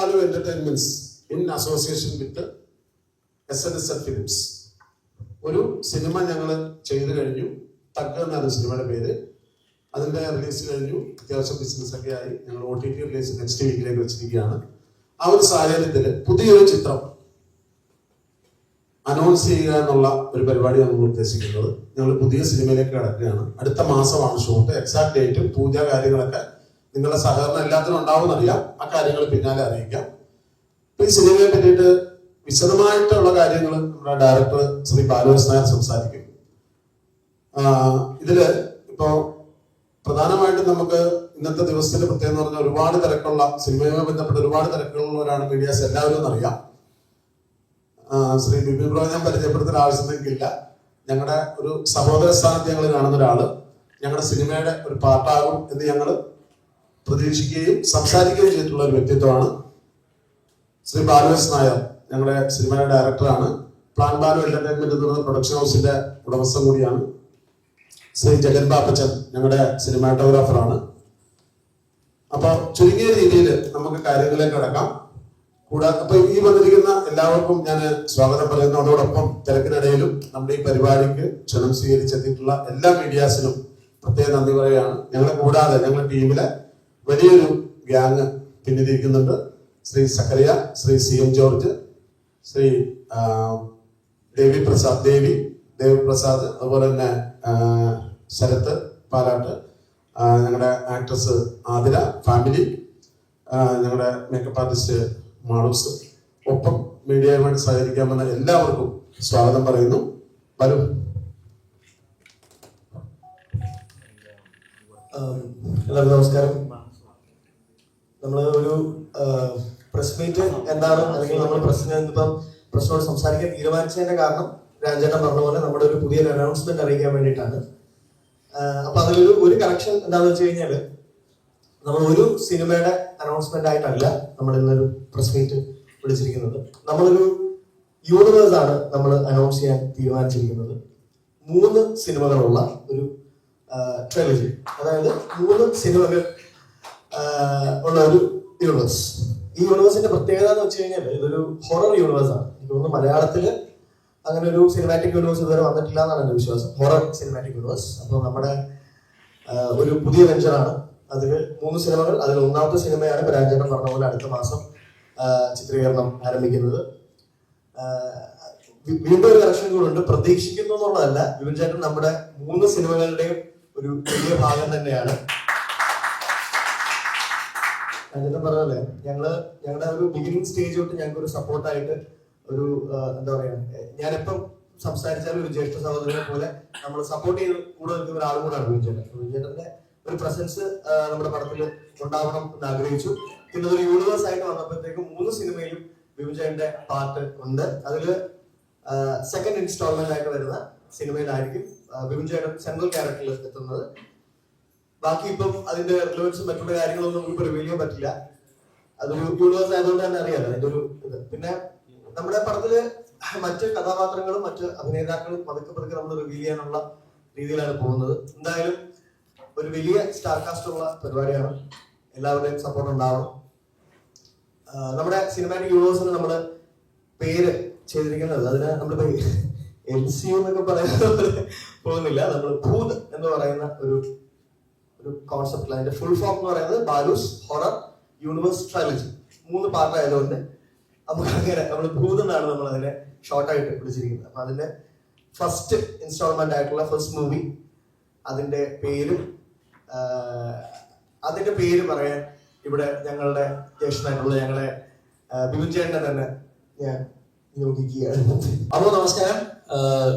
Balu entertainments in association with S N S L films ഒരു സിനിമ ഞങ്ങൾ ചെയ്തു കഴിഞ്ഞു. തഗ് എന്നാണ് സിനിമയുടെ പേര്. അതിന്റെ റിലീസ് കഴിഞ്ഞു. അത്യാവശ്യം ബിസിനസ് ആയി. ഞങ്ങൾ O T T release next വീക്കിലേക്ക് വെച്ചിരിക്കുകയാണ്. ആ ഒരു സാഹചര്യത്തിൽ പുതിയൊരു ചിത്രം അനൗൺസ് ചെയ്യുക എന്നുള്ള ഒരു പരിപാടിയാണ് നമ്മൾ ഉദ്ദേശിക്കുന്നത്. ഞങ്ങൾ പുതിയ സിനിമയിലേക്ക് കടക്കുകയാണ്. അടുത്ത മാസമാണ് ഷൂട്ട് എക്സാക്ട് ഡേറ്റും പൂജ കാര്യങ്ങളൊക്കെ നിങ്ങളുടെ സഹകരണം എല്ലാത്തിനും ഉണ്ടാവും അറിയാം. ആ കാര്യങ്ങൾ പിന്നാലെ അറിയിക്കാം. ഈ സിനിമയെ പറ്റിയിട്ട് വിശദമായിട്ടുള്ള കാര്യങ്ങൾ നമ്മുടെ ഡയറക്ടർ ശ്രീ ബാലോസ് നായർ സംസാരിക്കും. ഇതിൽ ഇപ്പോ പ്രധാനമായിട്ടും നമുക്ക് ഇന്നത്തെ ദിവസത്തിന്റെ പ്രത്യേകത എന്ന് പറഞ്ഞാൽ ഒരുപാട് തിരക്കുള്ള സിനിമയുമായി ബന്ധപ്പെട്ട് ഒരുപാട് തിരക്കുള്ളവരാണ് മീഡിയാസ് എല്ലാവരും അറിയാം. ശ്രീ ബിബിൻ ബ്രോ ഞാൻ പരിചയപ്പെടുത്തുന്ന ആവശ്യമെങ്കിലില്ല ഞങ്ങളുടെ ഒരു സഹോദര സ്ഥാനത്ത് ഞങ്ങൾ കാണുന്ന ഒരാൾ. ഞങ്ങളുടെ സിനിമയുടെ ഒരു പാർട്ടാകും എന്ന് ഞങ്ങൾ പ്രതീക്ഷിക്കുകയും സംസാരിക്കുകയും ചെയ്തിട്ടുള്ള ഒരു വ്യക്തിത്വമാണ് ശ്രീ ബാലുവസ് നായർ. ഞങ്ങളുടെ സിനിമയുടെ ഡയറക്ടറാണ്. പ്ലാൻ ബാലു എന്റർടൈൻമെന്റ് എന്ന് പറയുന്ന പ്രൊഡക്ഷൻ ഹൗസിന്റെ ഉടമസ്ഥൻ കൂടിയാണ് ശ്രീ ജഗൻ ബാപ്പച്ചൻ ഞങ്ങളുടെ സിനിമാറ്റോഗ്രാഫറാണ് അപ്പൊ ചുരുങ്ങിയ രീതിയിൽ നമുക്ക് കാര്യങ്ങളിലേക്ക് കടക്കാം. കൂടാതെ അപ്പൊ ഈ വന്നിരിക്കുന്ന എല്ലാവർക്കും ഞാൻ സ്വാഗതം പറയുന്നതോടൊപ്പം തിരക്കിനിടയിലും നമ്മുടെ ഈ പരിപാടിക്ക് ക്ഷണം സ്വീകരിച്ചെത്തിയിട്ടുള്ള എല്ലാ മീഡിയാസിനും പ്രത്യേക നന്ദി പറയുകയാണ്. ഞങ്ങളെ കൂടാതെ ഞങ്ങളുടെ ടീമിലെ വലിയൊരു ഗ്യാങ് പിന്നിരിക്കുന്നുണ്ട് ശ്രീ സക്കറിയ ശ്രീ സി എം ജോർജ് ശ്രീ ദേവി പ്രസാദ് ദേവി ദേവി പ്രസാദ് അതുപോലെ തന്നെ ശരത്ത് പാലാട്ട് ഞങ്ങളുടെ ആക്ട്രസ് ആതിര ഫാമിലി ഞങ്ങളുടെ മേക്കപ്പ് ആർട്ടിസ്റ്റ് മാളൂസ്. ഒപ്പം മീഡിയയുമായിട്ട് സഹകരിക്കാൻ വന്ന എല്ലാവർക്കും സ്വാഗതം പറയുന്നു. വരും. എല്ലാവർക്കും നമസ്കാരം. നമ്മൾ ഒരു പ്രസ് മീറ്റ് എന്താണ്? അല്ലെങ്കിൽ നമ്മൾ പ്രസിന് ഇപ്പം പ്രസിനോട് സംസാരിക്കാൻ തീരുമാനിച്ചതിന്റെ കാരണം രാജേട്ടൻ പറഞ്ഞ പോലെ നമ്മുടെ ഒരു പുതിയൊരു അനൗൺസ്മെന്റ് അറിയിക്കാൻ വേണ്ടിയിട്ടാണ്. അപ്പൊ അതിലൊരു ഒരു കറക്ഷൻ എന്താണെന്ന് വെച്ച് കഴിഞ്ഞാൽ നമ്മൾ ഒരു സിനിമയുടെ അനൗൺസ്മെന്റ് ആയിട്ടല്ല നമ്മൾ ഇന്നൊരു പ്രസ് മീറ്റ് വിളിച്ചിരിക്കുന്നത്. നമ്മളൊരു യൂണിവേഴ്സ് ആണ് നമ്മൾ അനൗൺസ് ചെയ്യാൻ തീരുമാനിച്ചിരിക്കുന്നത്. മൂന്ന് സിനിമകളുള്ള ഒരു ട്രെലജി അതായത് മൂന്ന് സിനിമകൾ ഉള്ള ഒരു യൂണിവേഴ്സ് ഈ യൂണിവേഴ്സിന്റെ പ്രത്യേകത എന്ന് വെച്ച് കഴിഞ്ഞാൽ ഇതൊരു ഹൊറർ യൂണിവേഴ്സ് ആണ്. എനിക്ക് തോന്നുന്നു മലയാളത്തിൽ അങ്ങനെ ഒരു സിനിമാറ്റിക് യൂണിവേഴ്സ് ഇതുവരെ വന്നിട്ടില്ല എന്നാണ് എന്റെ വിശ്വാസം. ഹൊറർ സിനിമാറ്റിക് യൂണിവേഴ്സ് അപ്പോൾ നമ്മുടെ ഒരു പുതിയ വെഞ്ചറാണ് അതിൽ മൂന്ന് സിനിമകൾ അതിൽ ഒന്നാമത്തെ സിനിമയാണ് പരാജയം പറഞ്ഞ പോലെ അടുത്ത മാസം ചിത്രീകരണം ആരംഭിക്കുന്നത്. വീണ്ടും ഒരു കറക്ഷൻ കൂടുണ്ട് പ്രതീക്ഷിക്കുന്നു എന്നുള്ളതല്ല. വിപിൻ ചേട്ടൻ നമ്മുടെ മൂന്ന് സിനിമകളുടെയും ഒരു വലിയ ഭാഗം തന്നെയാണ്. രാജേട്ടൻ പറഞ്ഞല്ലേ ഞങ്ങൾ ഞങ്ങളുടെ ഒരു ബിഗിനിങ് സ്റ്റേജ് തൊട്ട് ഞങ്ങൾക്ക് ഒരു സപ്പോർട്ടായിട്ട് ഒരു എന്താ പറയാ ഞാനെപ്പം സംസാരിച്ചാലും ഒരു ജ്യേഷ്ഠ സഹോദരനെ പോലെ നമ്മൾ സപ്പോർട്ട് ചെയ്ത് കൂടെ നിൽക്കുന്ന ഒരാളും കൂടെ വിപിൻ ചേട്ടൻ ഒരു പ്രസൻസ് നമ്മുടെ പടത്തിൽ ഉണ്ടാവണം എന്ന് ആഗ്രഹിച്ചു. പിന്നെ ഒരു യൂണിവേഴ്സ് ആയിട്ട് വന്നപ്പോഴത്തേക്കും മൂന്ന് സിനിമയിലും വിഭജന്റെ പാർട്ട് ഉണ്ട്. അതിൽ സെക്കൻഡ് ഇൻസ്റ്റാൾമെന്റ് ആയിട്ട് വരുന്ന സിനിമയിലായിരിക്കും ആ, സെൻട്രൽ ക്യാരക്ടറിൽ എത്തുന്നത്. ബാക്കി ഇപ്പം അതിന്റെ റിലവൻസും മറ്റുള്ള കാര്യങ്ങളൊന്നും നമുക്ക് റിവീൽ ചെയ്യാൻ പറ്റില്ല. അതൊരു യൂണിവേഴ്സ് ആയതുകൊണ്ട് തന്നെ അറിയാലോ അതിന്റെ ഒരു ഇത്. പിന്നെ നമ്മുടെ പടത്തിൽ മറ്റ് കഥാപാത്രങ്ങളും മറ്റ് അഭിനേതാക്കളും പതുക്കെ പതുക്കെ നമ്മൾ റിവീൽ ചെയ്യാനുള്ള രീതിയിലാണ് പോകുന്നത്. എന്തായാലും ഒരു വലിയ സ്റ്റാർ കാസ്റ്റ് ഉള്ള പരിപാടിയാണ്. എല്ലാവരുടെയും സപ്പോർട്ട് ഉണ്ടാവണം. നമ്മുടെ സിനിമാറ്റിക് യൂണിവേഴ്സിന് നമ്മൾ പേര് ചെയ്തിരിക്കുന്നത്. അതിന് നമ്മളിപ്പോ എൽ സി എന്നൊക്കെ പറയുന്നത് പോകുന്നില്ല. നമ്മൾ ഭൂത് എന്ന് പറയുന്ന ഒരു ഒരു കോൺസെപ്റ്റിൽ അതിന്റെ ഫുൾ ഫോം എന്ന് പറയുന്നത് ബാലൂസ് ഹൊറർ യൂണിവേഴ്സ് ട്രൈലജി മൂന്ന് പാർട്ട് ആയതുകൊണ്ട് നമുക്ക് അങ്ങനെ നമ്മൾ ഭൂതനാണ് നമ്മൾ അതിനെ ഷോർട്ടായിട്ട് വിളിച്ചിരിക്കുന്നത്. അപ്പൊ അതിന്റെ ഫസ്റ്റ് ഇൻസ്റ്റാൾമെന്റ് ആയിട്ടുള്ള ഫസ്റ്റ് മൂവി അതിന്റെ പേരും അതിന്റെ പേര് പറയാൻ ഇവിടെ ഞങ്ങളുടെ ജ്യേഷ്ഠനായിട്ടുള്ള ഞങ്ങളെ ബിബിൻ ചേട്ടനെ തന്നെ ഞാൻ നിയോഗിക്കുകയാണ്. അപ്പോൾ നമസ്കാരം.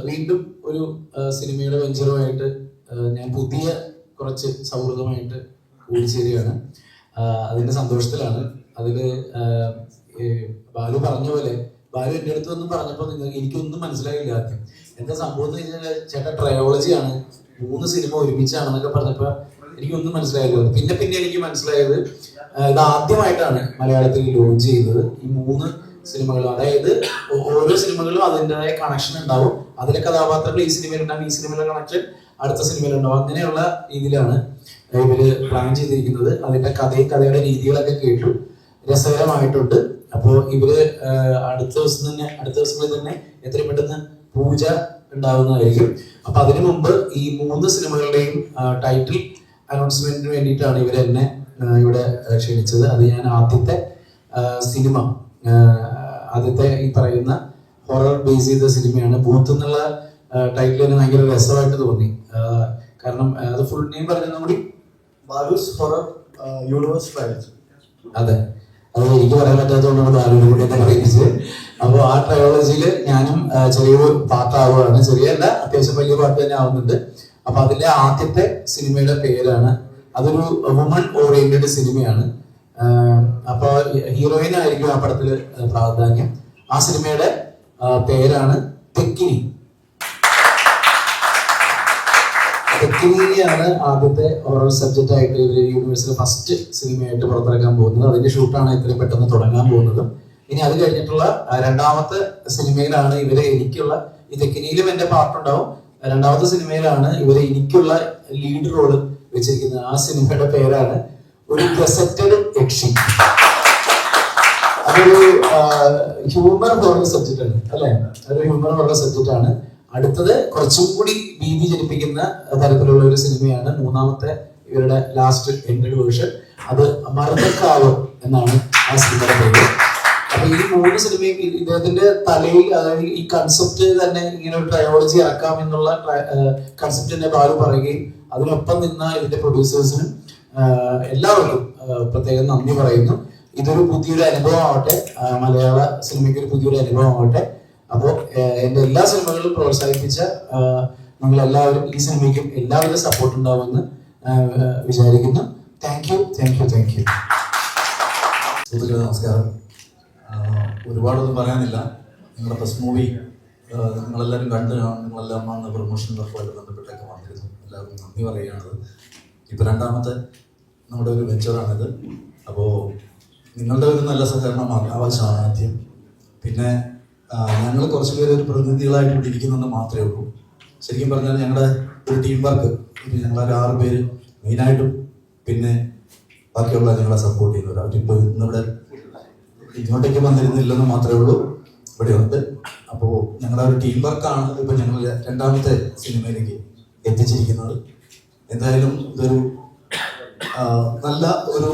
വീണ്ടും ഒരു സിനിമയുടെ വെഞ്ചറുമായിട്ട് ഞാൻ പുതിയ കുറച്ച് സൗഹൃദമായിട്ട് കൂടിച്ചേരുകയാണ്. അതിന്റെ സന്തോഷത്തിലാണ്. ആഹ് ബാലു പറഞ്ഞ പോലെ ബാലു എന്റെ അടുത്ത് ഒന്നും പറഞ്ഞപ്പോൾ നിങ്ങൾക്ക് എനിക്കൊന്നും മനസ്സിലായില്ല ആദ്യം. എന്താ സംഭവം എന്ന് കഴിഞ്ഞാൽ ചേട്ടാ ട്രയോളജിയാണ് മൂന്ന് സിനിമ ഒരുമിച്ചാണെന്നൊക്കെ പറഞ്ഞപ്പോൾ എനിക്കൊന്നും മനസ്സിലായില്ല. പിന്നെ പിന്നെ എനിക്ക് മനസ്സിലായത് ഇത് ആദ്യമായിട്ടാണ് മലയാളത്തിൽ ലോഞ്ച് ചെയ്തത്. ഈ മൂന്ന് സിനിമകളും അതായത് ഓരോ സിനിമകളും അതിന്റെതായ കണക്ഷൻ ഉണ്ടാവും. അതിലെ കഥാപാത്രങ്ങൾ ഈ സിനിമയിൽ ഉണ്ടാവും ഈ സിനിമയിലെ കണക്ഷൻ അടുത്ത സിനിമയിൽ ഉണ്ടാവും അങ്ങനെയുള്ള രീതിയിലാണ് ഇവർ പ്ലാൻ ചെയ്തിരിക്കുന്നത്. അതിന്റെ കഥയും കഥയുടെ രീതികളൊക്കെ കേട്ടു. രസകരമായിട്ടുണ്ട്. അപ്പോൾ ഇവർ അടുത്ത ദിവസം തന്നെ അടുത്ത ദിവസങ്ങളിൽ തന്നെ എത്രയും പെട്ടെന്ന് പൂജ ഉണ്ടാവുന്നതായിരിക്കും. അപ്പൊ അതിനു മുമ്പ് ഈ മൂന്ന് സിനിമകളുടെയും ടൈറ്റിൽ അനൗൺസ്മെന്റിന് വേണ്ടിയിട്ടാണ് ഇവർ എന്നെ ഇവിടെ ക്ഷണിച്ചത്. അത് ഞാൻ ആദ്യത്തെ സിനിമ ആദ്യത്തെ ഈ പറയുന്ന ഹൊറർ ബേസ് ചെയ്ത സിനിമയാണ്. ബൂത്ത് എന്നുള്ള ടൈറ്റിൽ തന്നെ ഭയങ്കര രസമായിട്ട് തോന്നി. കാരണം അത് ഫുൾ നെയിം പറഞ്ഞു കൂടി ബാലൂസ് ഹൊറർ യൂണിവേഴ്സ് ട്രയൽസ് അതെ. അത് എനിക്ക് പറയാൻ പറ്റാത്തതുകൊണ്ടാണ് ബാലുവിനെ കൂടി എന്നെ പറയിപ്പിച്ച് അപ്പോൾ ആ ട്രയോളജിയിൽ ഞാനും ചെറിയൊരു പാട്ടാവുകയാണ്. ചെറിയല്ല അത്യാവശ്യം വലിയ പാട്ട് തന്നെ ആവുന്നുണ്ട്. അപ്പൊ അതിലെ ആദ്യത്തെ സിനിമയുടെ പേരാണ്. അതൊരു വുമൺ ഓറിയന്റഡ് സിനിമയാണ്. അപ്പൊ ഹീറോയിൻ ആയിരിക്കും ആ പടത്തിൽ പ്രാധാന്യം. ആ സിനിമയുടെ പേരാണ് തെക്കിനി. തെക്കിനിയാണ് ആദ്യത്തെ ഓറൽ സബ്ജക്റ്റ് ആയിട്ട് ഇവർ യൂണിവേഴ്സിലെ ഫസ്റ്റ് സിനിമയായിട്ട് പുറത്തിറക്കാൻ പോകുന്നത്? അതിന്റെ ഷൂട്ടാണ് ഇത്രയും പെട്ടെന്ന് തുടങ്ങാൻ പോകുന്നത്. ഇനി അത് കഴിഞ്ഞിട്ടുള്ള രണ്ടാമത്തെ സിനിമയിലാണ് ഇവരെ എനിക്കുള്ള ഈ തെക്കിനിയിലും എന്റെ പാർട്ടുണ്ടാവും രണ്ടാമത്തെ സിനിമയിലാണ് ഇവരെ എനിക്കുള്ള ലീഡ് റോൾ വെച്ചിരിക്കുന്നത്. ആ സിനിമയുടെ പേരാണ് ഒരു ഗസറ്റഡ് യക്ഷി. അതൊരു ഹ്യൂമർ ഹോറർ സബ്ജക്റ്റ് ആണ് അല്ലെ? അതൊരു ഹ്യൂമർ ഹോറർ സബ്ജക്റ്റ് ആണ്. അടുത്തത് കുറച്ചും കൂടി ഭീതി ജനിപ്പിക്കുന്ന തരത്തിലുള്ള ഒരു സിനിമയാണ് മൂന്നാമത്തെ ഇവരുടെ ലാസ്റ്റ് എൻഡഡ് വേർഷൻ അത് മറുതക്കാവ് എന്നാണ് ആ സിനിമയുടെ പേര്. അപ്പൊ ഈ മൂന്ന് സിനിമയും ഇദ്ദേഹത്തിന്റെ തലയിൽ അതായത് ഈ കൺസെപ്റ്റ് തന്നെ ഇങ്ങനെ ഒരു ട്രയോളജി ആക്കാം എന്നുള്ള കൺസെപ്റ്റ് തന്നെ ബാലു പറയുകയും അതിനൊപ്പം നിന്ന ഇതിന്റെ പ്രൊഡ്യൂസേഴ്സിനും എല്ലാവർക്കും പ്രത്യേകം നന്ദി പറയുന്നു. ഇതൊരു പുതിയൊരു അനുഭവമാവട്ടെ. മലയാള സിനിമയ്ക്ക് ഒരു പുതിയൊരു അനുഭവം ആവട്ടെ അപ്പോൾ എന്റെ എല്ലാ സിനിമകളിലും പ്രോത്സാഹിപ്പിച്ച നിങ്ങൾ എല്ലാവരും ഈ സിനിമയ്ക്കും എല്ലാവരും സപ്പോർട്ട് ഉണ്ടാവുമെന്ന് വിചാരിക്കുന്നു. Thank you thank you thank you സുഹൃത്തുക്കളെ നമസ്കാരം. ഒരുപാടൊന്നും പറയാനില്ല. നിങ്ങളുടെ ഫസ്റ്റ് മൂവി നിങ്ങളെല്ലാവരും കണ്ടു കാണും. നിങ്ങളെല്ലാം വന്ന് പ്രൊമോഷൻ വർക്കുമായിട്ട് ബന്ധപ്പെട്ടൊക്കെ വന്നിരുന്നു. എല്ലാവർക്കും നന്ദി പറയുകയാണത് ഇപ്പോൾ രണ്ടാമത്തെ നമ്മുടെ ഒരു വെഞ്ചറാണിത് അപ്പോൾ നിങ്ങളുടെ ഒരു നല്ല സഹകരണം ആവശ്യമാണ് ആദ്യം. പിന്നെ ഞങ്ങൾ കുറച്ച് പേര് ഒരു പ്രതിനിധികളായിട്ട് ഇവിടെ ഇരിക്കുന്നെന്ന് മാത്രമേ ഉള്ളൂ. ശരിക്കും പറഞ്ഞാൽ ഞങ്ങളുടെ ഒരു ടീം വർക്ക് ഞങ്ങളൊരു ആറ് പേര് മെയിനായിട്ടും പിന്നെ ബാക്കിയുള്ള ഞങ്ങളെ സപ്പോർട്ട് ചെയ്യുന്നവർ അവരിപ്പോൾ ഇന്നിവിടെ ഇങ്ങോട്ടേക്ക് വന്നിരുന്നില്ലെന്ന് മാത്രമേ ഉള്ളൂ. ഇവിടെ ഉണ്ട്. അപ്പോൾ ഞങ്ങളുടെ ഒരു ടീം വർക്കാണ് ഇപ്പം ഞങ്ങൾ രണ്ടാമത്തെ സിനിമയിലേക്ക് എത്തിച്ചിരിക്കുന്നത്. എന്തായാലും ഇതൊരു നല്ല ഒരു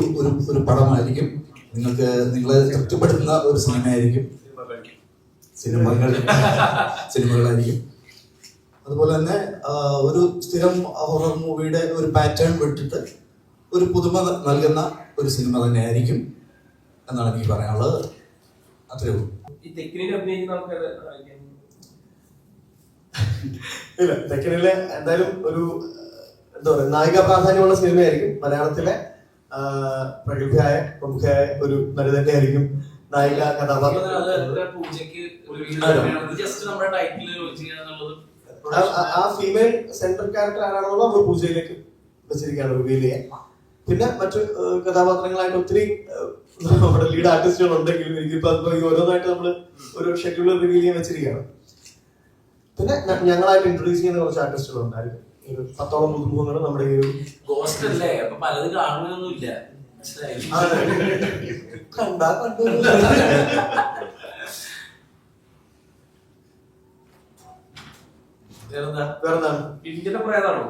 ഒരു പടമായിരിക്കും. നിങ്ങൾക്ക് നിങ്ങളെ തൃപ്തിപ്പെടുത്തുന്ന ഒരു സിനിമയായിരിക്കും. സിനിമകൾ. സിനിമകളായിരിക്കും. അതുപോലെ തന്നെ ഒരു സ്ഥിരം ഹൊറർ മൂവിയുടെ ഒരു പാറ്റേൺ വിട്ടിട്ട് ഒരു പുതുമ നൽകുന്ന ഒരു സിനിമ തന്നെയായിരിക്കും എന്നാണ് എനിക്ക് പറയാനുള്ളത്. അത്രേ ഉള്ളൂ. ഇല്ല തെക്കനിലെ എന്തായാലും ഒരു എന്താ പറയുക നായിക പ്രാധാന്യമുള്ള സിനിമയായിരിക്കും. മലയാളത്തിലെ പ്രഗത്ഭയായ പ്രമുഖയായ ഒരു നടി തന്നെയായിരിക്കും നായിക അത് കഥാപാത്രം ആ- ഫീമെയിൽ സെൻട്രൽ ക്യാരക്ടർ ആരാണെന്നുള്ള നമ്മൾ പൂജയിലേക്ക് വെച്ചിരിക്കുകയാണ് റിവീൽ ചെയ്യാൻ. പിന്നെ മറ്റു കഥാപാത്രങ്ങളായിട്ട് ഒത്തിരി നമ്മുടെ ലീഡ് ആർട്ടിസ്റ്റുകൾ ഉണ്ടെങ്കിലും എനിക്കിപ്പോ അതിപ്പോ ഓരോന്നായിട്ട് നമ്മൾ ഒരു ഷെഡ്യൂൾ റിവീൽ ചെയ്യാൻ വെച്ചിരിക്കുകയാണ്. പിന്നെ ഞങ്ങളായിട്ട് ഇൻട്രൊഡ്യൂസ് ചെയ്യുന്ന കുറച്ച് ആർട്ടിസ്റ്റുകൾ ഉണ്ടായിരുന്നു. പത്തോളം പുതുമുഖങ്ങൾ നമ്മുടെ ഈ ഒരു ഗോസ്റ്റ് അല്ലേ? പലതും കാണുന്നൊന്നും ഇല്ല മനസ്സിലായില്ലേ? കണ്ടാ പ്രേതാണോ.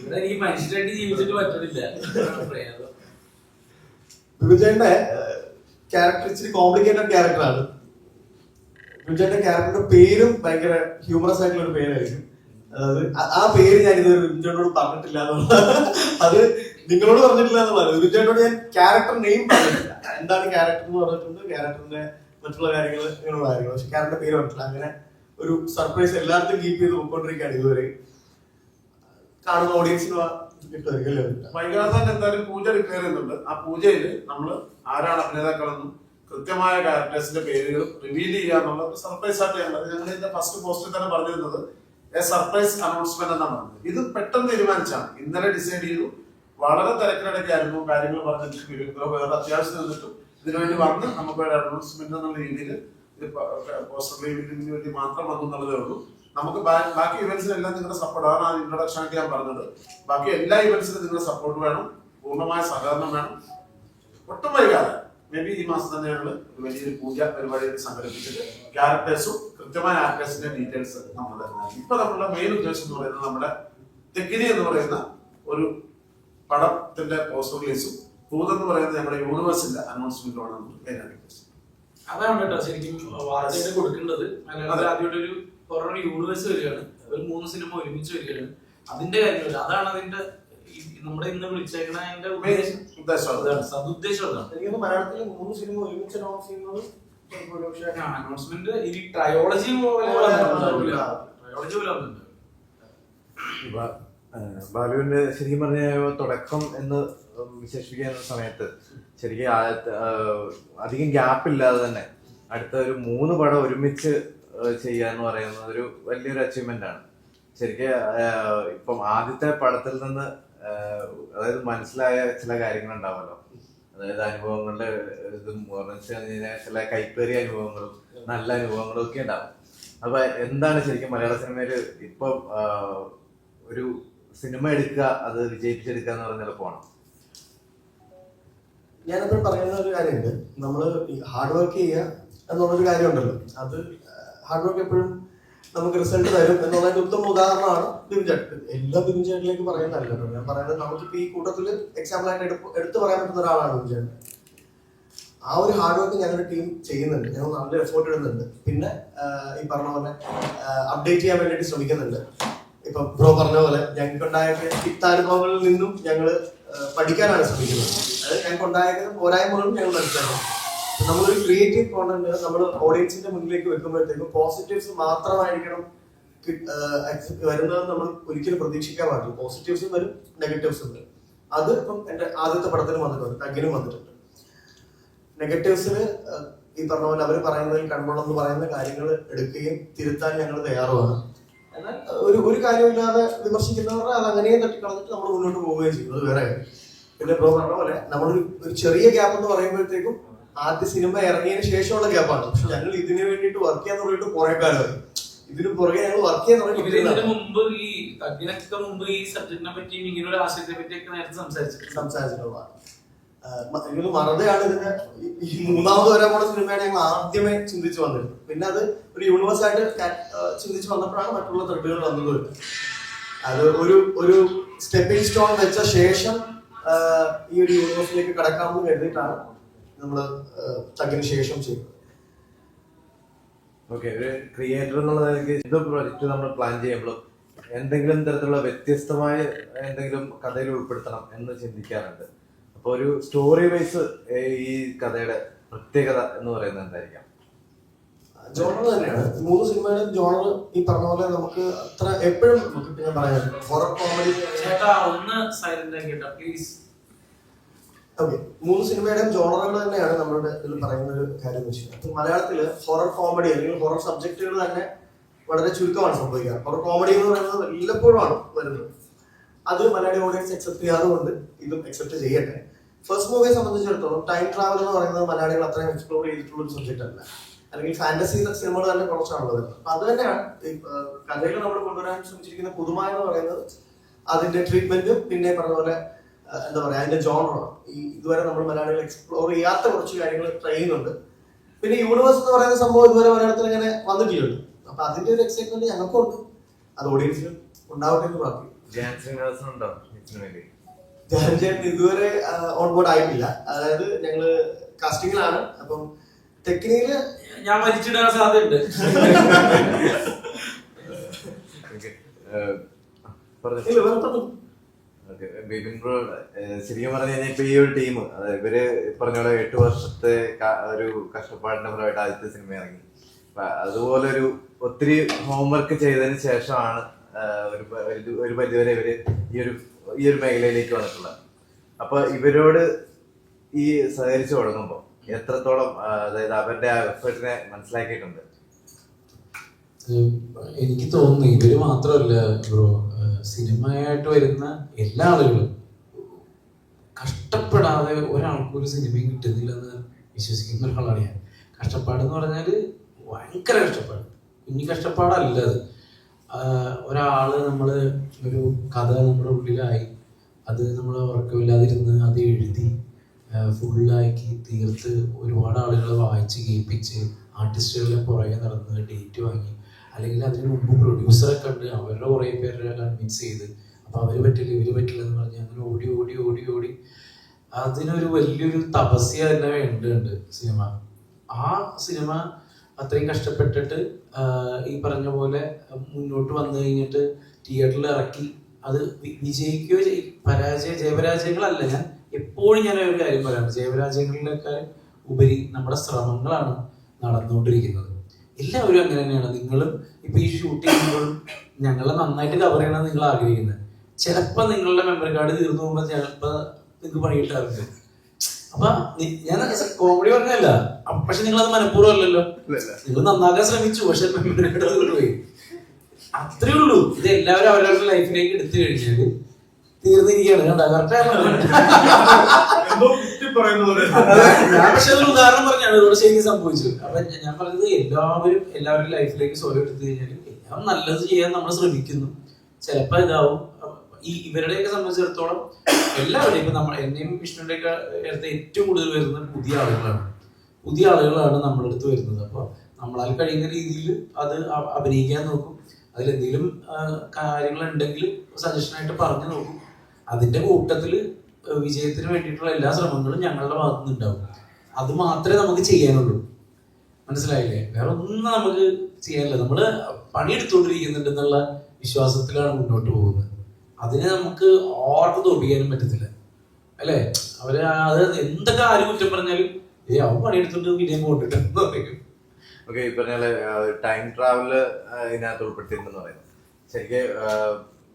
ഇവിടെ മനുഷ്യരായിട്ട് ജീവിച്ചിട്ട് പറ്റണില്ല. ഇതാണ് പ്രേതം. വിജയന്റെ ക്യാരക്ടർ ഇച്ചിരി കോംപ്ലിക്കേറ്റഡ് ക്യാരക്ടറാണ് വിജയന്റെ ക്യാരക്ടറിന്റെ പേരും ഭയങ്കര ഹ്യൂമറസ് ആയിട്ടുള്ള ഒരു പേരായിരിക്കും. ആ- പേര് ഞാൻ ഇതുവരെ വിജയനോട് പറഞ്ഞിട്ടില്ല എന്നുള്ളത്. അത് നിങ്ങളോട് പറഞ്ഞിട്ടില്ല എന്നുള്ളത് വിജയനോട് ഞാൻ ക്യാരക്ടർ നെയിം പറഞ്ഞിട്ടില്ല. എന്താണ് ക്യാരക്ടർ എന്ന് പറഞ്ഞിട്ടുണ്ട്. ക്യാരക്ടറിന്റെ മറ്റുള്ള കാര്യങ്ങൾ ഇങ്ങനെയുള്ള കാര്യങ്ങൾ പക്ഷെ ക്യാരക്ടറിന്റെ പേര് പറഞ്ഞിട്ടില്ല. അങ്ങനെ ഒരു സർപ്രൈസ് എല്ലാവർക്കും കീപ്പ് ചെയ്ത് പോയിക്കൊണ്ടിരിക്കുകയാണ് ഇതുവരെ. കാണുന്ന ഓഡിയൻസിന് വൈകാതെ എന്തായാലും പൂജ ഡിക്ലെയർ ചെയ്യുന്നുണ്ട്. ആ പൂജയിൽ നമ്മൾ ആരാണ് അഭിനേതാക്കളെന്നും കൃത്യമായ ക്യാരക്ടേഴ്സിന്റെ പേരുകൾ റിവീൽ ചെയ്യുക എന്നുള്ള ഒരു സർപ്രൈസ് ആയിട്ട് ഞങ്ങൾ ഞങ്ങൾ ഫസ്റ്റ് പോസ്റ്റിൽ തന്നെ പറഞ്ഞിരുന്നത്. സർപ്രൈസ് അനൗൺസ്മെന്റ് എന്നാണ് പറഞ്ഞത്. ഇത് പെട്ടെന്ന് തീരുമാനിച്ചാണ്. ഇന്നലെ ഡിസൈഡ് ചെയ്തു. വളരെ തിരക്കിനിടയ്ക്കായിരുന്നു കാര്യങ്ങൾ പറഞ്ഞിട്ട് വീഡിയോ വേറെ അത്യാവശ്യം നിന്നിട്ടും ഇതിനുവേണ്ടി വന്ന് നമുക്ക് അനൗൺസ്മെന്റ് എന്നുള്ള രീതിയിൽ പോസ്റ്റർ ലീവിന് വേണ്ടി മാത്രം വന്നു എന്നുള്ളതേ ഉള്ളൂ. നമുക്ക് ബാക്കി ഇവന്റ്സിനെല്ലാം നിങ്ങളുടെ സപ്പോർട്ട് ആണ് ഇൻട്രൊഡക്ഷൻ ആയിട്ട് ഞാൻ പറഞ്ഞത്. ബാക്കി എല്ലാ ഇവന്റ്സിനും നിങ്ങളുടെ സപ്പോർട്ട് വേണം. പൂർണമായ സഹകരണം വേണം. ഒട്ടും വൈകാതെ. മേ ബി ഈ മാസം തന്നെ ഒരു വലിയൊരു പൂജ പരിപാടി സംഘടിപ്പിച്ചിട്ട് ക്യാരക്ടേഴ്സും കൃത്യമായ ആക്ടേഴ്സിന്റെ ഡീറ്റെയിൽസ് നമ്മൾ തരുന്നത് ഇപ്പൊ നമ്മളുടെ മെയിൻ ഉദ്ദേശം എന്ന് പറയുന്നത് നമ്മുടെ തെക്കിനി എന്ന് പറയുന്ന ഒരു പടത്തിന്റെ പോസ്റ്റർ റിലീസും ഭൂതം എന്ന് പറയുന്നത് ഞങ്ങളുടെ യൂണിവേഴ്സിന്റെ അനൗൺസ്മെന്റുമാണ് മെയിൻ ഉദ്ദേശിച്ചത്. അതാണ് കേട്ടോ ശരിക്കും വാർത്തയായിട്ട് കൊടുക്കേണ്ടത്. മലയാളത്തിൽ ആദ്യമായിട്ട് ഒരു ഹൊറർ യൂണിവേഴ്സ് വരികയാണ്. ഒരു മൂന്ന് സിനിമ ഒരുമിച്ച് വരികയാണ്. അതിന്റെ കാര്യമില്ല. അതാണ് അതിന്റെ നമ്മുടെ ഇന്ന് വിളിച്ചേക്കണ അതിന്റെ ഉദ്ദേശം ഉദ്ദേശം അതാണ്. എനിക്ക് മലയാളത്തിൽ മൂന്ന് സിനിമ ഒരുമിച്ച് അനൗൺസ് ചെയ്യുന്നത് അനൗൺസ്മെന്റ് ഈ ട്രയോളജി ട്രയോളജി പോലെ ബാലുവിന്റെ ശരിക്കും പറഞ്ഞ തുടക്കം എന്ന് വിശേഷിപ്പിക്കുന്ന സമയത്ത് ശരിക്കും അധികം ഗ്യാപ്പ് ഇല്ലാതെ തന്നെ അടുത്ത ഒരു മൂന്ന് പടം ഒരുമിച്ച് ചെയ്യുക ചെയ്യാന്ന് പറയുന്നത് ഒരു വലിയൊരു അച്ചീവ്മെന്റ് ആണ്. ശരിക്കും ഇപ്പം ആദ്യത്തെ പടത്തിൽ നിന്ന് അതായത് മനസ്സിലായ ചില കാര്യങ്ങൾ ഉണ്ടാവുമല്ലോ അതായത് അനുഭവങ്ങളുടെ ഇത് വെച്ച് കഴിഞ്ഞാൽ ചില കൈപ്പേറിയ അനുഭവങ്ങളും നല്ല അനുഭവങ്ങളും ഒക്കെ ഉണ്ടാവും. അപ്പൊ എന്താണ് ശരിക്കും മലയാള സിനിമയിൽ ഇപ്പൊ ഒരു സിനിമ എടുക്കുക അത് വിജയിപ്പിച്ചെടുക്കുക എന്ന് പറഞ്ഞാൽ എളുപ്പമാണ്? ഞാനെപ്പോഴും പറയുന്ന ഒരു കാര്യമുണ്ട്. നമ്മൾ ഹാർഡ് വർക്ക് ചെയ്യുക എന്നുള്ളൊരു കാര്യമുണ്ടല്ലോ. അത് ഹാർഡ് വർക്ക് എപ്പോഴും നമുക്ക് റിസൾട്ട് തരും എന്നുള്ളതിന്റെ ഉത്തമ ഉദാഹരണമാണ് ബിബിൻ എല്ലാ ബിബിൻ ചേട്ടനിലേക്ക്. ഞാൻ പറയുന്നത് നമുക്കിപ്പോ ഈ കൂട്ടത്തിൽ എക്സാമ്പിൾ ആയിട്ട് എടുത്തു പറയാൻ പറ്റുന്ന ഒരാളാണ് ബിബിൻ ആ ഒരു ഹാർഡ് വർക്ക് ഞങ്ങളുടെ ടീം ചെയ്യുന്നുണ്ട്. ഞങ്ങൾ നല്ല എഫോർട്ട് ഇടുന്നുണ്ട്. പിന്നെ ഈ പറഞ്ഞ പോലെ അപ്ഡേറ്റ് ചെയ്യാൻ വേണ്ടിയിട്ട് ശ്രമിക്കുന്നുണ്ട്. ഇപ്പൊ ബ്രോ പറഞ്ഞ പോലെ ഞങ്ങൾക്കുണ്ടായ തിക്താനുഭവങ്ങളിൽ നിന്നും ഞങ്ങൾ പഠിക്കാനാണ് ശ്രമിക്കുന്നത്. അതായത് ഞങ്ങൾക്കുണ്ടായ പോരായ്മകളും ഞങ്ങൾ മനസ്സിലാക്കണം ഇപ്പൊ നമ്മളൊരു ക്രിയേറ്റീവ് കോണ്ടന്റ് നമ്മൾ ഓഡിയൻസിന്റെ മുന്നിലേക്ക് വെക്കുമ്പോഴത്തേക്കും പോസിറ്റീവ്സ് മാത്രമായിരിക്കണം വരുന്നത് നമ്മൾ ഒരിക്കലും പ്രതീക്ഷിക്കാൻ പാടില്ല. പോസിറ്റീവ്സും വരും നെഗറ്റീവ്സും വരും. അത് ഇപ്പം എന്റെ ആദ്യത്തെ പടത്തിനും വന്നിട്ടുണ്ട് തഗ്ഗിനും വന്നിട്ടുണ്ട്. നെഗറ്റീവ്സിന് ഈ പറഞ്ഞ പോലെ അവർ പറയുന്നതിൽ എന്ന് പറയുന്ന കാര്യങ്ങൾ എടുക്കുകയും തിരുത്താൻ ഞങ്ങൾ തയ്യാറുമാണ്. എന്നാൽ ഒരു ഒരു കാര്യമില്ലാതെ വിമർശിക്കുന്നവരുടെ അത് അങ്ങനെയും തട്ടിക്കളഞ്ഞിട്ട് നമ്മൾ മുന്നോട്ട് പോവുകയും ചെയ്യും. അത് വേറെ പിന്നെ ബ്രോ പറഞ്ഞ പോലെ നമ്മൾ ഒരു ചെറിയ ഗ്യാപ്പ് എന്ന് പറയുമ്പോഴത്തേക്കും ആദ്യ സിനിമ ഇറങ്ങിയതിന് ശേഷമുള്ള ഗ്യാപ്പാണ് പക്ഷെ ഞങ്ങൾ ഇതിന് വേണ്ടിയിട്ട് വർക്ക് ചെയ്യാൻ തുടങ്ങിയിട്ട് കുറെ കാലമായി ഇതിന് പുറകെ ഞങ്ങൾ വർക്ക് ചെയ്യാൻ തുടങ്ങി മുമ്പ് ഈ മുമ്പ് ഈ സബ്ജക്റ്റിനെ പറ്റിയും ഇങ്ങനെ ഒരു ആശയത്തെ പറ്റിയൊക്കെ നേരത്തെ സംസാരിച്ചിട്ടുണ്ട്. സംസാരിച്ചിട്ടുള്ളതാണ്. എനിക്ക് മറതയാണ് ഇതിന്റെ ഈ- ഈ മൂന്നാമത് വരാൻ പോണ സിനിമയാണ് ഞങ്ങൾ ആദ്യമേ ചിന്തിച്ചു വന്നിരുന്നത് പിന്നെ അത് ഒരു യൂണിവേഴ്സ് ആയിട്ട് ചിന്തിച്ചു വന്നപ്പോഴാണ് മറ്റുള്ള ത്രെഡുകൾ വന്നത്. അത് ഒരു ഒരു സ്റ്റെപ്പിംഗ് സ്റ്റോൺ വെച്ച ശേഷം ഈ ഒരു യൂണിവേഴ്സിലേക്ക് കടക്കാമെന്ന് കരുതിയിട്ടാണ് നമ്മൾ തകിന് ശേഷം ചെയ്യും. ഓക്കെ ഒരു ക്രിയേറ്റർ എന്നുള്ള നിലയ്ക്ക് ഇത് പ്രൊജക്ട് നമ്മൾ പ്ലാൻ ചെയ്യുമ്പോൾ എന്തെങ്കിലും തരത്തിലുള്ള വ്യത്യസ്തമായ എന്തെങ്കിലും കഥയിൽ ഉൾപ്പെടുത്തണം എന്ന് ചിന്തിക്കാറുണ്ട്. അപ്പോൾ ഒരു സ്റ്റോറി വൈസ് ഈ കഥയുടെ പ്രത്യേകത എന്ന് പറയുന്നത് എന്തായിരിക്കാം? ജോണർ തന്നെയാണ്. മൂന്ന് സിനിമയുടെ ജോണർ ഈ പറഞ്ഞ പോലെ നമുക്ക് അത്ര എപ്പോഴും നമുക്ക് ഞാൻ പറയാം ഹൊറർ കോമഡി ചേട്ടാ ഒന്ന് സൈലന്റ് ആക്കിട്ടോ പ്ലീസ് ഓക്കെ മൂന്ന് സിനിമയുടെ ജോണറുകൾ തന്നെയാണ് നമ്മളുടെ ഇതിൽ പറയുന്ന ഒരു കാര്യം എന്ന് വെച്ചാൽ മലയാളത്തിൽ ഹൊറർ കോമഡി അല്ലെങ്കിൽ ഹൊറർ സബ്ജക്റ്റുകൾ തന്നെ വളരെ ചുരുക്കമാണ് സംഭവിക്കുക. ഹൊറർ കോമഡി എന്ന് പറയുന്നത് വല്ലപ്പോഴുമാണ് വരുന്നത്. അത് മലയാളി ഓഡിയൻസ് അക്സെപ്റ്റ് ചെയ്യാതുകൊണ്ട് ഇതും അക്സെപ്റ്റ് ചെയ്യട്ടെ. ഫസ്റ്റ് മൂവിയെ സംബന്ധിച്ചിടത്തോളം ടൈം ട്രാവൽ എന്ന് പറയുന്നത് മലയാളികൾ അത്രയും എക്സ്പ്ലോർ ചെയ്തിട്ടുള്ള ഒരു സബ്ജക്റ്റ് അല്ല. അല്ലെങ്കിൽ ഫാന്റസി സിനിമകൾ തന്നെ കുറച്ചാണുള്ളത്. അപ്പൊ അത് തന്നെയാണ് കഥയിൽ നമ്മൾ കൊണ്ടുവരാൻ ശ്രമിച്ചിരിക്കുന്ന പുതുമ എന്ന് പറയുന്നത് അതിന്റെ ട്രീറ്റ്മെന്റും പിന്നെ പറഞ്ഞ പോലെ എന്താ പറയാ അതിന്റെ ജോണറാണ് ഈ ഇതുവരെ നമ്മൾ മലയാളികൾ എക്സ്പ്ലോർ ചെയ്യാത്ത കുറച്ച് കാര്യങ്ങൾ ട്രൈ ചെയ്യുന്നുണ്ട്. പിന്നെ യൂണിവേഴ്സ് എന്ന് പറയുന്ന സംഭവം ഇതുവരെ മലയാളത്തിൽ ഇങ്ങനെ വന്നിട്ടില്ലല്ലോ. അപ്പൊ അതിന്റെ ഒരു എക്സൈറ്റ്മെന്റ് ഞങ്ങൾക്കുണ്ട് അത് ഓഡിയൻസിനും ഉണ്ടാവട്ടെ എന്ന് പ്രാർത്ഥിക്കും ഇതിനു ധ്യാൻ ചേട്ടൻ ഇതുവരെ ഓൺ ബോർഡ് ആയിട്ടില്ല. അതായത് ഞങ്ങൾ കാസ്റ്റിംഗിലാണ് അപ്പം ടെക്നിക്കൽ ഞാൻ മരിച്ചിടാൻ സാധ്യതയുണ്ട്. പറഞ്ഞോ. ഇല്ല വേറെ പറഞ്ഞു. ബിപിൻ ബ്രോ ശരിക്കും പറഞ്ഞു കഴിഞ്ഞാൽ ഇപ്പൊ ഈ ഒരു ടീം ഇവർ പറഞ്ഞ പോലെ എട്ട് വർഷത്തെ ഒരു കഷ്ടപ്പാടിന്റെ ഫലമായിട്ട് ആദ്യത്തെ സിനിമ ഇറങ്ങി. അതുപോലെ ഒരു ഒത്തിരി ഹോംവർക്ക് ചെയ്തതിന് ശേഷമാണ് ഒരു പരിധിവരെ ഇവർ ഈ ഒരു ഈ ഒരു മേഖലയിലേക്ക് വന്നിട്ടുള്ളത്. അപ്പൊ ഇവരോട് ഈ സഹകരിച്ചു തുടങ്ങുമ്പോൾ എത്രത്തോളം അതായത് അവരുടെ ആ എഫേർട്ടിനെ മനസ്സിലാക്കിയിട്ടുണ്ട്? എനിക്ക് തോന്നുന്നു ഇവർ മാത്രമല്ല ബ്രോ സിനിമയായിട്ട് വരുന്ന എല്ലാ ആളുകളും കഷ്ടപ്പെടാതെ ഒരാൾക്കും ഒരു സിനിമയും കിട്ടുന്നില്ലെന്ന് വിശ്വസിക്കുന്ന ഒരാളാണ് ഞാൻ. കഷ്ടപ്പാട് എന്ന് പറഞ്ഞാൽ ഭയങ്കര കഷ്ടപ്പാട്. കുഞ്ഞു കഷ്ടപ്പാടല്ല അത്. ഒരാൾ നമ്മൾ ഒരു കഥ നമ്മുടെ ഉള്ളിലായി അത് നമ്മൾ ഉറക്കമില്ലാതിരുന്ന് അത് എഴുതി ഫുള്ളാക്കി തീർത്ത് ഒരുപാട് ആളുകളെ വായിച്ച് കേൾപ്പിച്ച് ആർട്ടിസ്റ്റുകളെ പുറകെ നടന്ന് ഡേറ്റ് വാങ്ങി അല്ലെങ്കിൽ അതിന് മുമ്പ് പ്രൊഡ്യൂസറെ കണ്ട് അവരുടെ കുറേ പേരെ കൺവിൻസ് ചെയ്ത്. അപ്പോൾ അവർ പറ്റില്ല ഇവർ പറ്റില്ല എന്ന് പറഞ്ഞ് അങ്ങനെ ഓടി ഓടി ഓടി ഓടി. അതിനൊരു വലിയൊരു തപസ്യ തന്നെ വേണ്ടുണ്ട് സിനിമ. ആ സിനിമ അത്രയും കഷ്ടപ്പെട്ടിട്ട് ഈ പറഞ്ഞ പോലെ മുന്നോട്ട് വന്നു കഴിഞ്ഞിട്ട് തിയേറ്ററിൽ ഇറക്കി അത് വിജയിക്കുകയോ പരാജയ ജയപരാജയങ്ങളല്ല. ഞാൻ എപ്പോഴും ഞാൻ ഒരു കാര്യം പറയാം ജയപരാജയങ്ങളിലൊക്കെ ഉപരി നമ്മുടെ ശ്രമങ്ങളാണ് നടന്നുകൊണ്ടിരിക്കുന്നത്. എല്ലാവരും അങ്ങനെ തന്നെയാണ്. നിങ്ങൾ ഇപ്പൊ ഈ ഷൂട്ട് ചെയ്യുമ്പോൾ ഞങ്ങളെ നന്നായിട്ട് കവർ ചെയ്യണം നിങ്ങൾ ആഗ്രഹിക്കുന്നത്. ചിലപ്പോൾ നിങ്ങളുടെ മെമ്മറി കാർഡ് തീർന്നു പോകുമ്പോൾ ചിലപ്പോൾ നിങ്ങൾക്ക് പണി കിട്ടാറുണ്ട് അപ്പൊ ഞാൻ കോമഡി പറഞ്ഞല്ല പക്ഷെ നിങ്ങൾ അത് മനഃപൂർവം അല്ലല്ലോ. നിങ്ങൾ നന്നാക്കാൻ ശ്രമിച്ചു പക്ഷെ മെമ്മറി കാർഡ് പോയി. അത്രേ ഉള്ളൂ. ഇത് എല്ലാവരും അവരവരുടെ ലൈഫിലേക്ക് എടുത്തു കഴിഞ്ഞാൽ തീർന്നിരിക്കുകയാണ്. കണ്ടാ? കറക്റ്റ് ഒരു ഉദാഹരണം പറഞ്ഞാണ് ഇവിടെ ശരിക്കും സംഭവിച്ചത്. കാരണം ഞാൻ പറഞ്ഞത് എല്ലാവരും എല്ലാവരുടെ ലൈഫിലേക്ക് സ്വയം എടുത്തു കഴിഞ്ഞാൽ എല്ലാം നല്ലത് ചെയ്യാൻ നമ്മൾ ശ്രമിക്കുന്നു. ചിലപ്പോ ഇതാവും. ഈ ഇവരുടെയൊക്കെ സംബന്ധിച്ചിടത്തോളം എല്ലാവരുടെയും ഇപ്പൊ നമ്മൾ എന്നെയും വിഷ്ണുവിന്റെ ഒക്കെ അടുത്ത് ഏറ്റവും കൂടുതൽ വരുന്നത് പുതിയ ആളുകളാണ്. പുതിയ ആളുകളാണ് നമ്മുടെ അടുത്ത് വരുന്നത്. അപ്പോൾ നമ്മളാൽ കഴിയുന്ന രീതിയിൽ അത് അഭിനയിക്കാൻ നോക്കും. അതിലെന്തെങ്കിലും കാര്യങ്ങൾ ഉണ്ടെങ്കിൽ സജഷനായിട്ട് പറഞ്ഞു നോക്കും. അതിന്റെ കൂട്ടത്തിൽ വിജയത്തിന് വേണ്ടിയിട്ടുള്ള എല്ലാ ശ്രമങ്ങളും ഞങ്ങളുടെ ഭാഗത്തു നിന്നുണ്ടാവും അത് മാത്രമേ നമുക്ക് ചെയ്യാനുള്ളൂ. മനസ്സിലായില്ലേ? വേറെ ഒന്നും നമുക്ക് ചെയ്യാനില്ല. നമ്മൾ പണിയെടുത്തുകൊണ്ടിരിക്കുന്നുണ്ടെന്നുള്ള വിശ്വാസത്തിലാണ് മുന്നോട്ട് പോകുന്നത്. അതിനെ നമുക്ക് ഓർത്ത് തോപ്പിക്കാനും പറ്റത്തില്ല. അല്ലേ? അവർ അത് എന്തൊക്കെ ആര് കുറ്റം പറഞ്ഞാലും ഏ അവൻ പണിയെടുത്തോണ്ട് വിനയം പറയും. ഓക്കെ ഈ പറഞ്ഞ ടൈം ട്രാവൽ ഇതിനകത്ത് ഉൾപ്പെടുത്തിയിട്ടുണ്ടെന്ന് പറയുന്നത് ശരിക്കും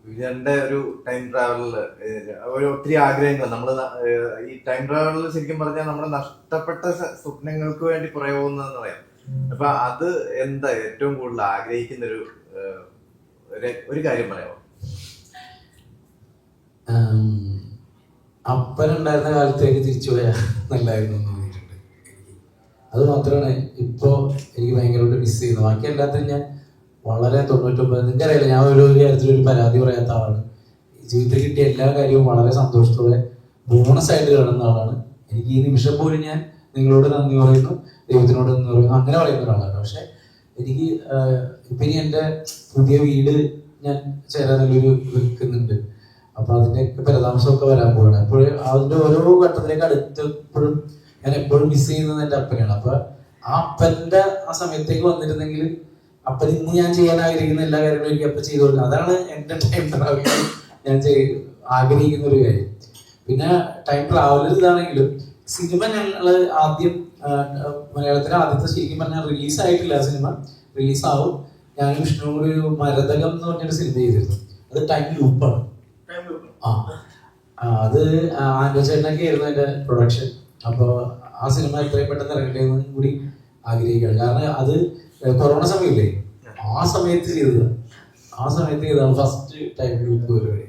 വിജയന്റെ ഒരു ടൈം ട്രാവലിൽ ഒരു ഒത്തിരി ആഗ്രഹങ്ങൾ. നമ്മൾ ഈ ടൈം ട്രാവലിൽ ശരിക്കും പറഞ്ഞാൽ നമ്മുടെ നഷ്ടപ്പെട്ട സ്വപ്നങ്ങൾക്ക് വേണ്ടി പുറകെ പോകുന്നതെന്ന് പറയാം. അപ്പൊ അത് എന്താ ഏറ്റവും കൂടുതൽ ആഗ്രഹിക്കുന്ന ഒരു ഒരു- കാര്യം പറയാമോ? അപ്പനുണ്ടായിരുന്ന കാലത്തേക്ക് തിരിച്ചു പോയാ നല്ലായിരുന്നു എന്ന് തോന്നിയിട്ടുണ്ട്. അത് മാത്രമാണ് ഇപ്പോ എനിക്ക് ഭയങ്കരമായിട്ട് മിസ് ചെയ്യുന്നത്. ബാക്കി എല്ലാത്തിനും ഞാൻ വളരെ തൊണ്ണൂറ്റൊമ്പത്. നിങ്ങൾക്കറിയില്ല ഞാൻ ഒരു കാര്യത്തിൽ ഒരു പരാതി പറയാത്ത ആളാണ്. ജീവിതത്തിൽ കിട്ടിയ എല്ലാ കാര്യവും വളരെ സന്തോഷത്തോടെ ബോണസ് ആയിട്ട് കാണുന്ന ആളാണ്. എനിക്ക് ഈ നിമിഷം പോലും ഞാൻ നിങ്ങളോട് നന്ദി പറയുന്നു ദൈവത്തിനോട് നന്ദി പറയുന്നു അങ്ങനെ പറയുന്ന ഒരാളാണ്. പക്ഷെ എനിക്ക് ഇപ്പം ഇനി എന്റെ പുതിയ വീട് ഞാൻ ചേരാനുള്ളൊരു വെക്കുന്നുണ്ട് അപ്പൊ അതിന്റെ പരതാമസമൊക്കെ വരാൻ പോവാണ് അപ്പോൾ അതിന്റെ ഓരോ ഘട്ടത്തിലേക്ക് അടുത്തപ്പോഴും ഞാൻ എപ്പോഴും മിസ് ചെയ്യുന്നത് എന്റെ അപ്പനെയാണ്. അപ്പൊ ആ അപ്പന്റെ ആ സമയത്തേക്ക് വന്നിരുന്നെങ്കിൽ അപ്പൻ ഇന്ന് ഞാൻ ചെയ്യാൻ ആഗ്രഹിക്കുന്ന എല്ലാ കാര്യങ്ങളും എനിക്ക് അപ്പൊ ചെയ്തു കൊടുക്കാം അതാണ് എന്റെ ടൈം ട്രാവൽ ഞാൻ ആഗ്രഹിക്കുന്ന ഒരു കാര്യം. പിന്നെ ടൈം ട്രാവലർ ഇതാണെങ്കിലും സിനിമ ഞങ്ങൾ ആദ്യം മലയാളത്തിലെ ആദ്യത്തെ ശരിക്കും പറഞ്ഞാൽ റിലീസ് ആയിട്ടില്ല സിനിമ. റിലീസ് ആവും ഞാൻ വിഷ്ണു ഒരു മരതകം എന്ന് പറഞ്ഞൊരു സിനിമ ചെയ്തിരുന്നു. അത് ടൈം ലൂപ്പാണ്. ആ. ആ, അത് ആൻഡോ ചേട്ടനൊക്കെ ആയിരുന്നു എന്റെ പ്രൊഡക്ഷൻ. അപ്പോൾ ആ സിനിമ എത്രയും പെട്ടെന്ന് ഇറങ്ങട്ടെ എന്ന് കൂടി ആഗ്രഹിക്കുകയാണ്. കാരണം അത് കൊറോണ സമയമില്ലേ? ആ സമയത്ത് ചെയ്തത്. ആ സമയത്ത് ചെയ്തതാണ് ഫസ്റ്റ് ടൈം പരിപാടി.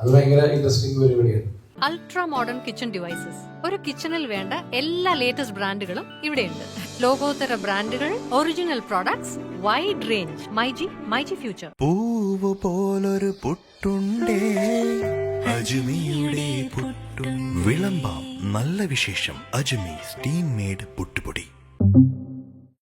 അത് ഭയങ്കര ഇൻട്രസ്റ്റിംഗ് പരിപാടിയാണ്. അൾട്രാ മോഡേൺ കിച്ചൺ ഡിവൈസസ് ഒരു കിച്ചണിൽ വേണ്ട എല്ലാ ലേറ്റസ്റ്റ് ബ്രാൻഡുകളും ഇവിടെയുണ്ട്. ലോകോത്തര ബ്രാൻഡുകൾ original products wide range myG myG future പൂവ് പോലൊരു പുട്ടുണ്ടേ. അജ്മിയുടെ പുട്ടും. വിളമ്പാം നല്ല വിശേഷം. അജ്മി സ്റ്റീം മേഡ് പുട്ടുപൊടി.